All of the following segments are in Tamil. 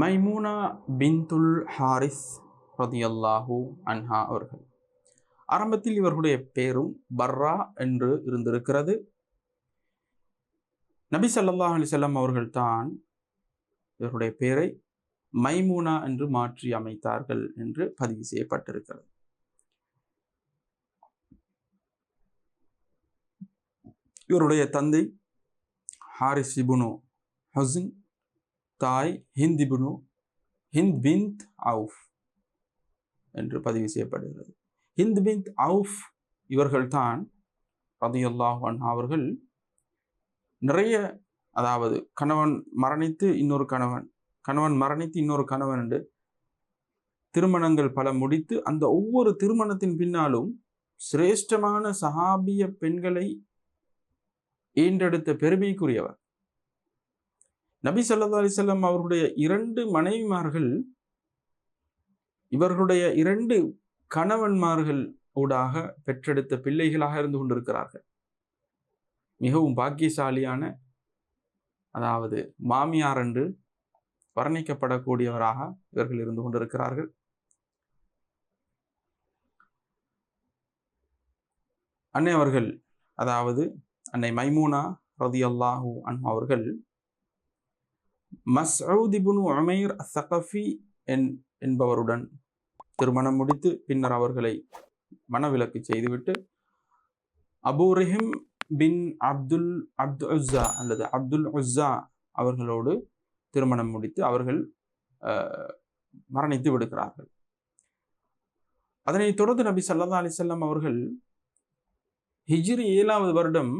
மைமூனா பின்துல் ஹாரிஸ் ரதியல்லாஹு அன்ஹா அவர்கள். ஆரம்பத்தில் இவர்களுடைய பேரும் பர்ரா என்று இருந்திருக்கிறது. நபி சல்லாஹ் அலிசல்லாம் அவர்கள் தான் இவருடைய பெயரை மைமூனா என்று மாற்றி அமைத்தார்கள் என்று பதிவு செய்யப்பட்டிருக்கிறது. இவருடைய தந்தை ஹாரிஸ் இபுனு ஹசின் தாய் ஹிந்த் இபுனு ஹிந்த் பிந்த் அவுஃப் என்று பதிவு செய்யப்படுகிறது. ஹிந்த் பிந்த் அவுஃப் இவர்கள்தான் ரதியுல்லாஹன் அவர்கள் நிறைய அதாவது கணவன் மரணித்து இன்னொரு கணவன் கணவன் மரணித்து இன்னொரு கணவன் என்று திருமணங்கள் பல முடித்து அந்த ஒவ்வொரு திருமணத்தின் பின்னாலும் சிரேஷ்டமான சஹாபிய பெண்களை ஈண்டெடுத்த பெருமைக்குரியவர். நபி சொல்லா அலிசல்லாம் அவருடைய இரண்டு மனைவிமார்கள் இவர்களுடைய இரண்டு கணவன்மார்கள் ஊடாக பெற்றெடுத்த பிள்ளைகளாக இருந்து கொண்டிருக்கிறார்கள். மிகவும் பாக்கியசாலியான அதாவது மாமியார் என்று வர்ணிக்கப்படக்கூடியவராக இவர்கள் இருந்து கொண்டிருக்கிறார்கள். அன்னை அவர்கள் அதாவது அன்னை மைமூனா ரதி அல்லாஹூ அன் அவர்கள் மஸ்ஊத் இபுனு உமைர் சகஃபி என் என்பவருடன் திருமணம் முடித்து பின்னர் அவர்களை மனவிலக்கு செய்துவிட்டு அபு ரஹிம் பின் அப்துல் அப்து உஸ்ஸா அல்லது அப்துல் உஸ்ஸா அவர்களோடு திருமணம் முடித்து அவர்கள் அஹ், மரணித்து விடுகிறார்கள். அதனைத் தொடர்ந்து நபி சல்லா அலிசல்லாம் அவர்கள் ஹிஜ்ரி ஏழாவது வருடம்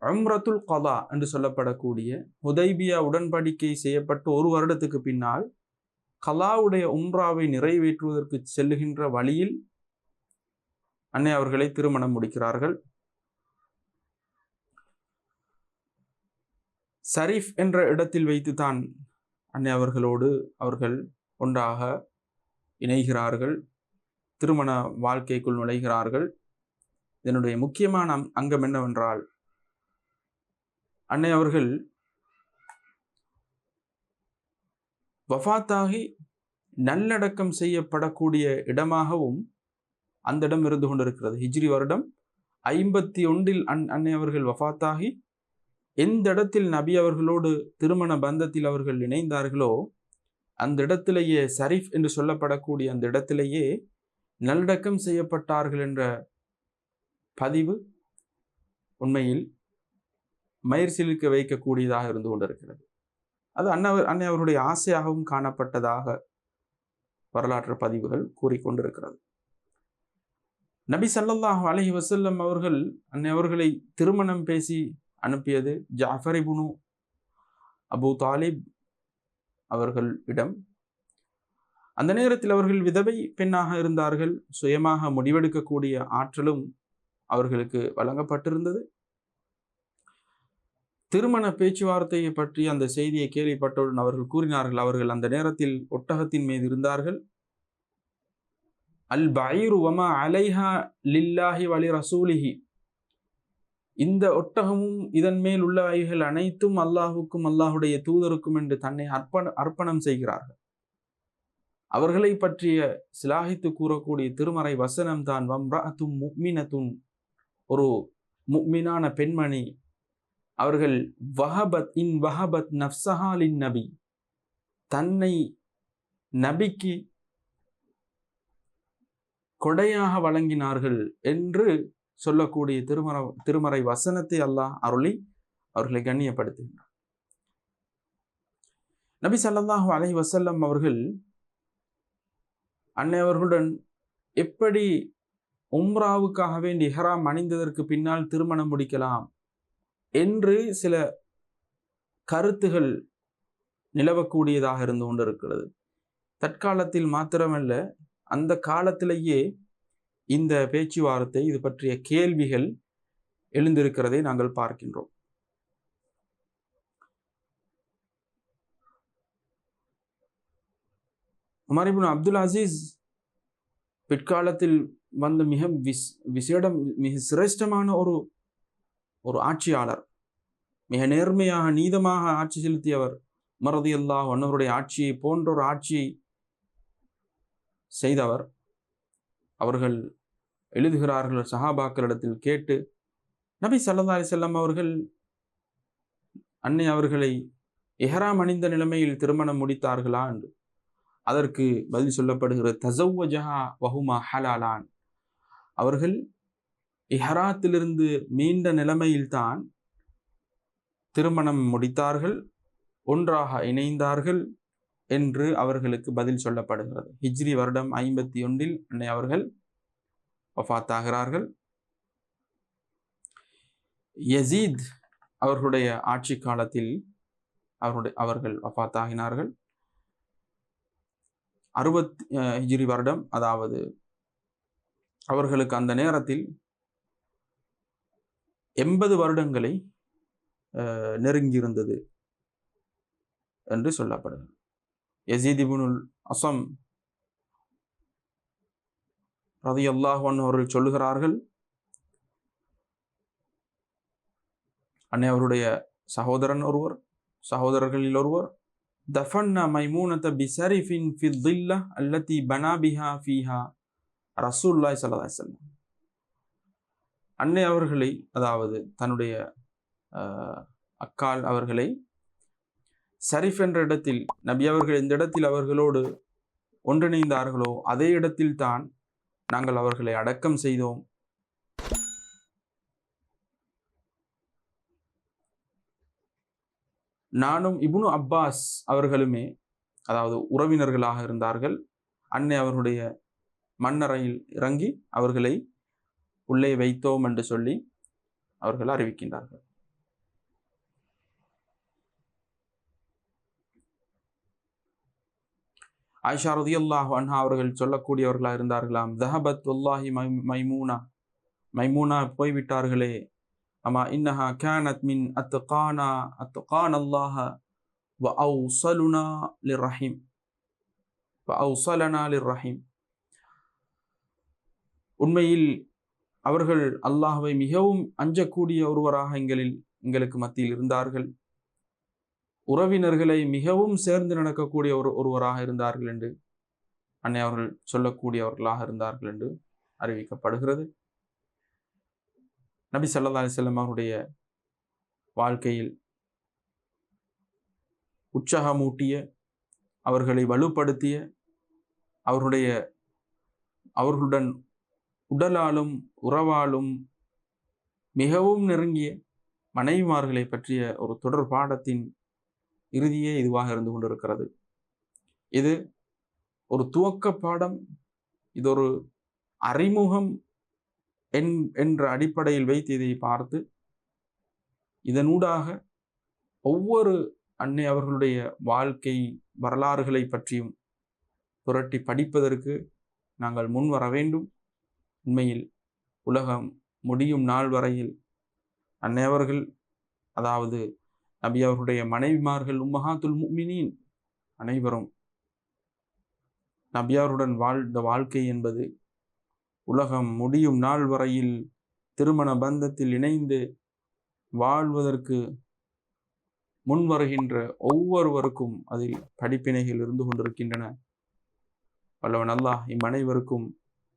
அம்ரத்துல் கதா என்று சொல்லப்படக்கூடிய ஹுதைபியா உடன்படிக்கை செய்யப்பட்டு ஒரு வருடத்துக்கு பின்னால் கலாவுடைய உம்ராவை நிறைவேற்றுவதற்கு செல்லுகின்ற வழியில் அன்னை அவர்களை திருமணம் முடிக்கிறார்கள். சரீஃப் என்ற இடத்தில் வைத்துதான் அன்னை அவர்களோடு அவர்கள் ஒன்றாக இணைகிறார்கள். திருமண வாழ்க்கைக்குள் நுழைகிறார்கள். இதனுடைய முக்கியமான அங்கம் என்னவென்றால் அன்னை அவர்கள் வஃபாத்தாகி நல்லடக்கம் செய்யப்படக்கூடிய இடமாகவும் அந்த இடம் இருந்து கொண்டிருக்கிறது. ஹிஜ்ரி வருடம் ஐம்பத்தி ஒன்றில் அன் அன்னை அவர்கள் வஃத்தாகி எந்த இடத்தில் நபி அவர்களோடு திருமண பந்தத்தில் அவர்கள் இணைந்தார்களோ அந்த இடத்திலேயே சரீஃப் என்று சொல்லப்படக்கூடிய அந்த இடத்திலேயே நல்லடக்கம் செய்யப்பட்டார்கள் என்ற பதிவு உண்மையில் மயிர் சிலிர்க்க வைக்கக்கூடியதாக இருந்து கொண்டிருக்கிறது. அது அன்னவர் அன்னை அவருடைய ஆசையாகவும் காணப்பட்டதாக வரலாற்று பதிவுகள் கூறிக்கொண்டிருக்கிறது. நபி சல்லல்லாஹ் அலஹி வசல்லம் அவர்கள் அன்னை அவர்களை திருமணம் பேசி அனுப்பியது ஜாஃபரி புனு அபு தாலிப் அவர்கள் இடம் அந்த நேரத்தில் அவர்கள் விதவை பெண்ணாக இருந்தார்கள். சுயமாக முடிவெடுக்கக்கூடிய ஆற்றலும் அவர்களுக்கு வழங்கப்பட்டிருந்தது. திருமண பேச்சுவார்த்தையை பற்றி அந்த செய்தியை கேள்விப்பட்டவுடன் அவர்கள் கூறினார்கள் அவர்கள் அந்த நேரத்தில் ஒட்டகத்தின் மீது இருந்தார்கள். அல் பைரு வமா அலைஹா லில்லாஹி வலி ரசூலிஹி. இந்த ஒட்டகமும் இதன் மேல் உள்ள வகைகள் அனைத்தும் அல்லாஹுக்கும் அல்லாஹுடைய தூதருக்கும் என்று தன்னை அர்ப்பண அர்ப்பணம் செய்கிறார்கள். அவர்களை பற்றிய சிலாகித்து கூறக்கூடிய திருமறை வசனம் தான் தும் முக்மினத்தும். ஒரு முக்மினான பெண்மணி அவர்கள் வஹபத் இன் வஹபத் நப்சஹாலின் நபி. தன்னை நபிக்கு கொடையாக வழங்கினார்கள் என்று சொல்லக்கூடிய திருமர திருமறை வசனத்தை அல்லாஹ் அருளி அவர்களை கண்ணியப்படுத்துகின்றார் நபி சல்லாஹு அலை வசல்லம் அவர்கள் அன்னை அவர்களுடன் எப்படி உம்ராவுக்காக வேண்டி இஹ்ராம் அணிந்ததற்கு பின்னால் திருமணம் முடிக்கலாம் என்று சில கருத்துகள் நிலவக்கூடியதாக இருந்து கொண்டிருக்கிறது. தற்காலத்தில் மாத்திரமல்ல அந்த காலத்திலேயே இந்த பேச்சுவார்த்தை இது பற்றிய கேள்விகள் எழுந்திருக்கிறதை நாங்கள் பார்க்கின்றோம். உமர் அப்துல் அசீஸ் பிற்காலத்தில் வந்த மிக விஸ் விசேடம் மிக சிரேஷ்டமான ஒரு ஒரு ஆட்சியாளர். மிக நேர்மையாக நீதமாக ஆட்சி செலுத்தியவர். மறதி அல்லாஹ் அன்னவருடைய ஆட்சியை போன்ற ஒரு ஆட்சியை செய்தவர். அவர்கள் எழுதுகிறார்கள் சஹாபாக்களிடத்தில் கேட்டு நபி சல்லா அலிசல்லாம் அவர்கள் அன்னை அவர்களை எஹராம் அணிந்த நிலைமையில் திருமணம் முடித்தார்களா என்று. அதற்கு பதில் சொல்லப்படுகிற தசவ்வஜஹா வஹுமா ஹலாலான். அவர்கள் இஹராத்திலிருந்து மீண்ட நிலைமையில்தான் திருமணம் முடித்தார்கள் ஒன்றாக இணைந்தார்கள் என்று அவர்களுக்கு பதில் சொல்லப்படுகிறது. ஹிஜ்ரி வருடம் ஐம்பத்தி ஒன்றில் அன்னை அவர்கள் வஃத்தாகிறார்கள். யசீத் அவர்களுடைய ஆட்சி காலத்தில் அவருடைய அவர்கள் வஃத்தாகினார்கள். அறுபத்தி ஹிஜ்ரி வருடம் அதாவது அவர்களுக்கு அந்த நேரத்தில் எண்பது வருடங்களை நெருங்கியிருந்தது என்று சொல்லப்படுகிறது. யசீதிபுனுல் அசம் ரதி அல்லாஹன் அவர்கள் சொல்லுகிறார்கள் அன்னை அவருடைய சகோதரன் ஒருவர் சகோதரர்களில் ஒருவர் தஃபன்ன மைமூனத பிசரிஃபின் ஃபி தில்லா அல்லத்தி பனாபிஹா ஃபீஹா ரசூல்லாய் சல்லா செல்லம் அன்னை அவர்களை அதாவது தன்னுடைய அக்கால் அவர்களை சரிஃப் என்ற இடத்தில் நபி அவர்கள் இந்த இடத்தில் அவர்களோடு ஒன்றிணைந்தார்களோ அதே இடத்தில் தான் நாங்கள் அவர்களை அடக்கம் செய்தோம். நானும் இபுனு அப்பாஸ் அவர்களுமே அதாவது உறவினர்களாக இருந்தார்கள். அன்னை அவர்களுடைய மன்னரையில் இறங்கி அவர்களை உள்ளே வைத்தோம் என்று சொல்லி அவர்கள் அறிவிக்கின்றார்கள். ஆயிஷா ரதியல்லாஹு அன்ஹா அவர்கள் சொல்லக்கூடியவர்களாக இருந்தார்களாம். தஹபத் உல்லாஹி மைமூனா மைமூனா போய்விட்டார்களே. அம்மா இன்னஹா கேனத் மின் அத்து கானா அல்லாஹ வ அவுசலுனா லிர் ரஹீம் வ அவுசலனா லிர் ரஹீம் உண்மையில் அவர்கள் அல்லாஹுவை மிகவும் அஞ்சக்கூடிய ஒருவராக எங்களில் எங்களுக்கு மத்தியில் இருந்தார்கள். உறவினர்களை மிகவும் சேர்ந்து நடக்கக்கூடிய ஒரு ஒருவராக இருந்தார்கள் என்று அன்னை அவர்கள் சொல்லக்கூடியவர்களாக இருந்தார்கள் என்று அறிவிக்கப்படுகிறது. நபி சல்லா அலிசல்லம் அவருடைய வாழ்க்கையில் உற்சாகமூட்டிய அவர்களை வலுப்படுத்திய அவருடைய அவர்களுடன் உடலாலும் உறவாலும் மிகவும் நெருங்கிய மனைவிமார்களை பற்றிய ஒரு தொடர் பாடத்தின் இறுதியே இதுவாக இருந்து கொண்டிருக்கிறது. இது ஒரு துவக்க பாடம் இது ஒரு அறிமுகம் என் என்ற அடிப்படையில் வைத்து இதை பார்த்து இதனூடாக ஒவ்வொரு அன்னை அவர்களுடைய வாழ்க்கை வரலாறுகளை பற்றியும் புரட்டி படிப்பதற்கு நாங்கள் முன் வர வேண்டும். உண்மையில் உலகம் முடியும் நாள் வரையில். அன்னையவர்கள் அதாவது நபி அவர்களுடைய மனைவிமார்கள் உம்மஹாத்துல் முமினின் அனைவரும் நபியாருடன் வாழ்ந்த வாழ்க்கை என்பது உலகம் முடியும் நாள் வரையில் திருமண பந்தத்தில் இணைந்து வாழ்வதற்கு முன் வருகின்ற ஒவ்வொருவருக்கும் அதில் படிப்பினைகள் இருந்து கொண்டிருக்கின்றன. வல்லவன் அல்லாஹ் இம்மனைவருக்கும்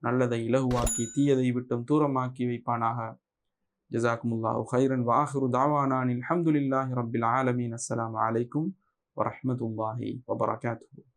நல்லதை இலகுவாக்கி தீயதை விட்டும் தூரமாக்கி வைப்பானாக ஜசாக்குமுல்லாஹு ஹைரன் வாஹிரு தாவானான் அலமதுல்லாஹி ரபில் ஆலமீன் அஸ்லாம் வலைக்கும் வரமத்துல்லாஹி வபரகாத்து